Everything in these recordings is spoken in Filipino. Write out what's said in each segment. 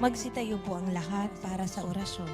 Magsitayo po ang lahat para sa orasyon.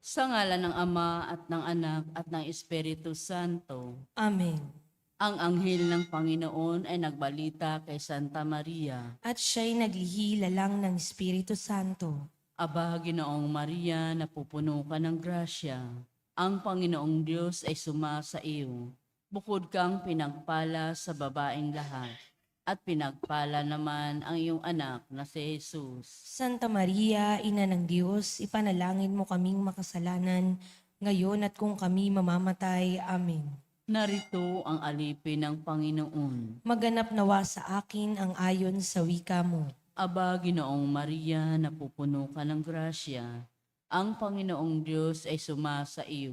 Sa ngalan ng Ama at ng Anak at ng Espiritu Santo, Amen. Ang anghel ng Panginoon ay nagbalita kay Santa Maria, At siya'y naglihila lang ng Espiritu Santo. Aba, Ginoong Maria, napupuno ka ng grasya. Ang Panginoong Diyos ay sumasa iyo. Bukod kang pinagpala sa babaeng lahat, at pinagpala naman ang iyong anak na si Jesus. Santa Maria, Ina ng Diyos, ipanalangin mo kaming makasalanan, ngayon at kung kami mamamatay. Amen. Narito ang alipin ng Panginoon. Maganap nawa sa akin ang ayon sa wika mo. Aba, Ginoong Maria, napupuno ka ng grasya. Ang Panginoong Diyos ay sumasa iyo.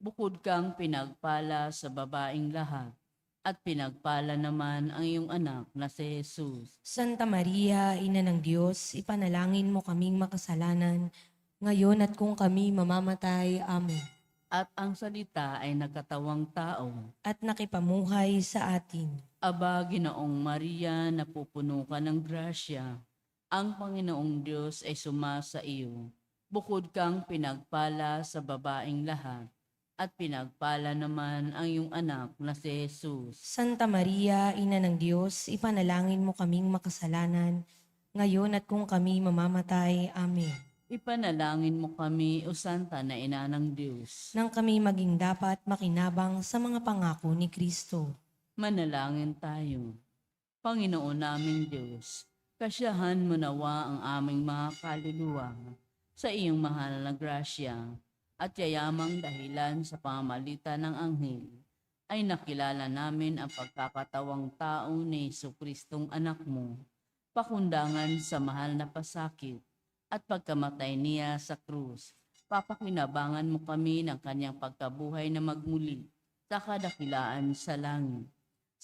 Bukod kang pinagpala sa babaeng lahat, at pinagpala naman ang iyong anak na si Jesus. Santa Maria, Ina ng Diyos, ipanalangin mo kaming makasalanan, ngayon at kung kami mamamatay. Amen. At ang salita ay nagkatawang tao. At nakipamuhay sa atin. Aba, Ginoong Maria, napupuno ka ng grasya. Ang Panginoong Diyos ay sumasa iyo. Bukod kang pinagpala sa babaeng lahat, at pinagpala naman ang iyong anak na si Jesus. Santa Maria, Ina ng Diyos, ipanalangin mo kaming makasalanan, ngayon at kung kami mamamatay. Amen. Ipanalangin mo kami, O Santa na Ina ng Diyos. Nang kami maging dapat makinabang sa mga pangako ni Kristo. Manalangin tayo. Panginoon naming Diyos, kasyahan mo nawa ang aming mga kaluluwa sa iyong mahal na grasya at yayamang dahilan sa pamalitan ng anghel ay nakilala namin ang pagkakatawang tao ni Yesu Kristong anak mo, pakundangan sa mahal na pasakit at pagkamatay niya sa krus. Papakinabangan mo kami ng kanyang pagkabuhay na magmuli sa kadakilaan sa langit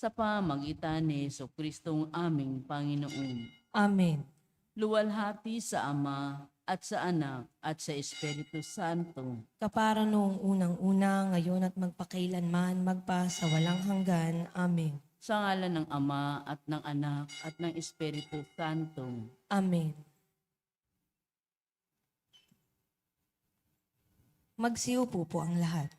sa pamagitan ni Yesu Kristong aming Panginoon. Amen. Luwalhati sa Ama at sa Anak at sa Espiritu Santo. Kapara noong unang-una, ngayon at magpakailanman, magpa sa walang hanggan. Amen. Sa ngalan ng Ama at ng Anak at ng Espiritu Santo. Amen. Magsiupo po ang lahat.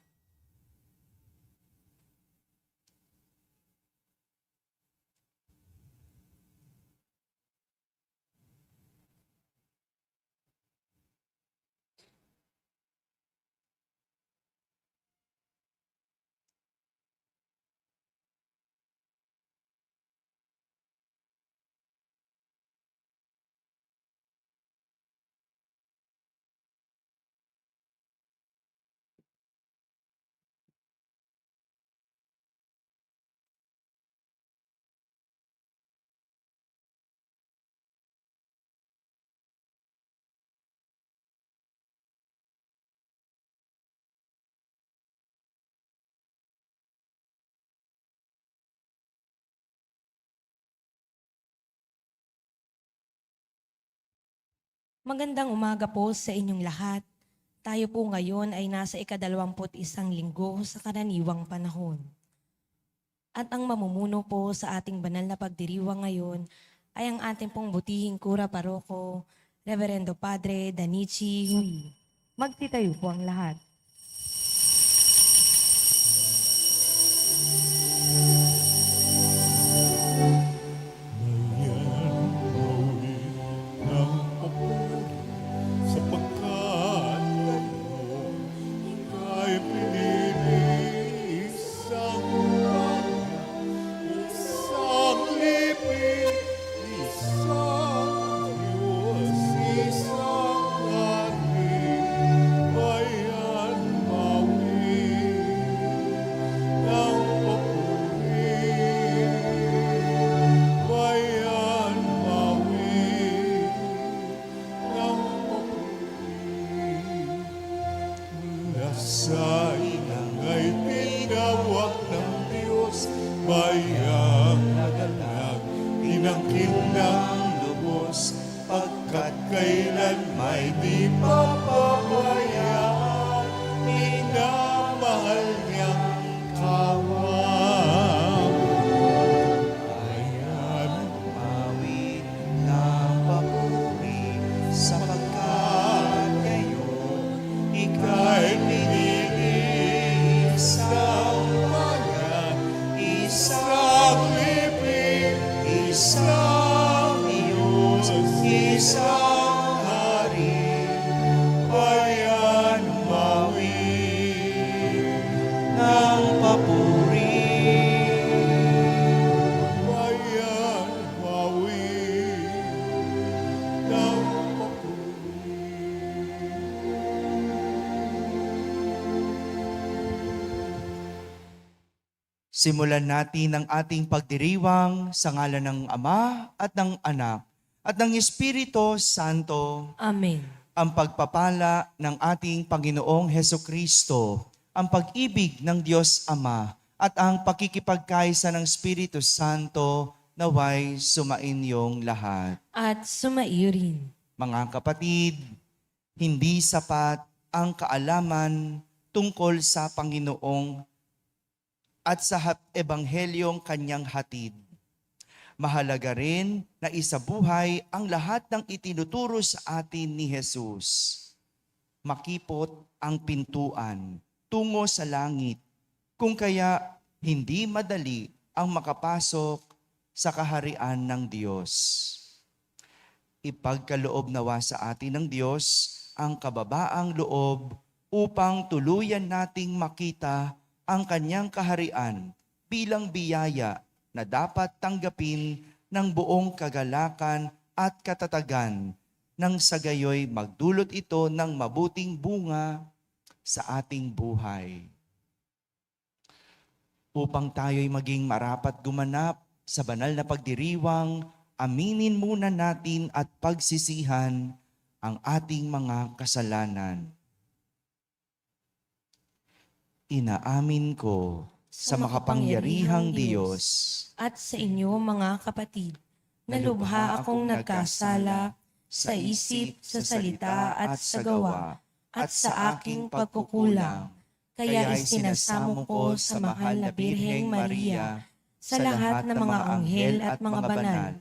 Magandang umaga po sa inyong lahat. Tayo po ngayon ay nasa ikadalawamput isang linggo sa karaniwang panahon. At ang mamumuno po sa ating banal na pagdiriwang ngayon ay ang ating pong butihing kura paroko, Reverendo Padre Danichi Huy. Magtitayo po ang lahat. side. Simulan natin ang ating pagdiriwang sa ngalan ng Ama at ng Anak at ng Espiritu Santo Amen. ang pagpapala ng ating Panginoong Heso Kristo, ang pag-ibig ng Diyos Ama at ang pakikipagkaisa ng Espiritu Santo naway sumainyong lahat. At sumaiyo rin. Mga kapatid, hindi sapat ang kaalaman tungkol sa Panginoong at sa ebanghelyong kanyang hatid. Mahalaga rin na isabuhay ang lahat ng itinuturo sa atin ni Jesus. Makipot ang pintuan tungo sa langit, kung kaya hindi madali ang makapasok sa kaharian ng Diyos ipagkaloob nawa sa atin ng Diyos ang kababaang loob upang tuluyan nating makita ang kanyang kaharian bilang biyaya na dapat tanggapin ng buong kagalakan at katatagan nang sa gayoy magdulot ito ng mabuting bunga sa ating buhay. Upang tayo'y maging marapat gumanap sa banal na pagdiriwang, aminin muna natin at pagsisihan ang ating mga kasalanan. Inaamin ko sa makapangyarihang Diyos At sa inyo mga kapatid, na lubha akong nagkasala sa isip, sa salita at sa gawa, at sa aking pagkukulang. Kaya isinasamo ko sa mahal na Birheng Maria, sa lahat ng mga anghel at mga banal,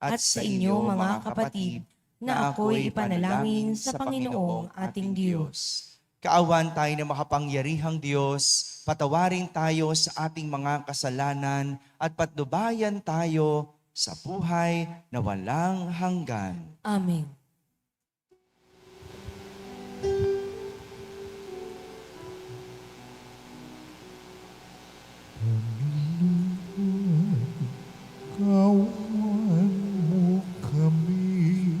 at sa inyo mga kapatid, na ako'y ipanalangin sa Panginoong ating Diyos. Kaawan tayo ng makapangyarihang Diyos, patawarin tayo sa ating mga kasalanan at patnubayan tayo sa buhay na walang hanggan. Amen. Kawan mo kami,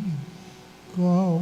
kawan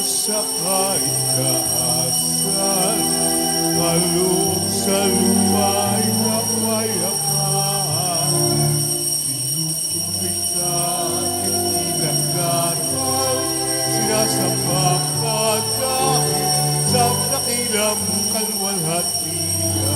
sa sa kaitaasan, kaloob sa lumay na payaman. Tinutupika at itinagdaral, sinasapakat siyang kalwalhatian.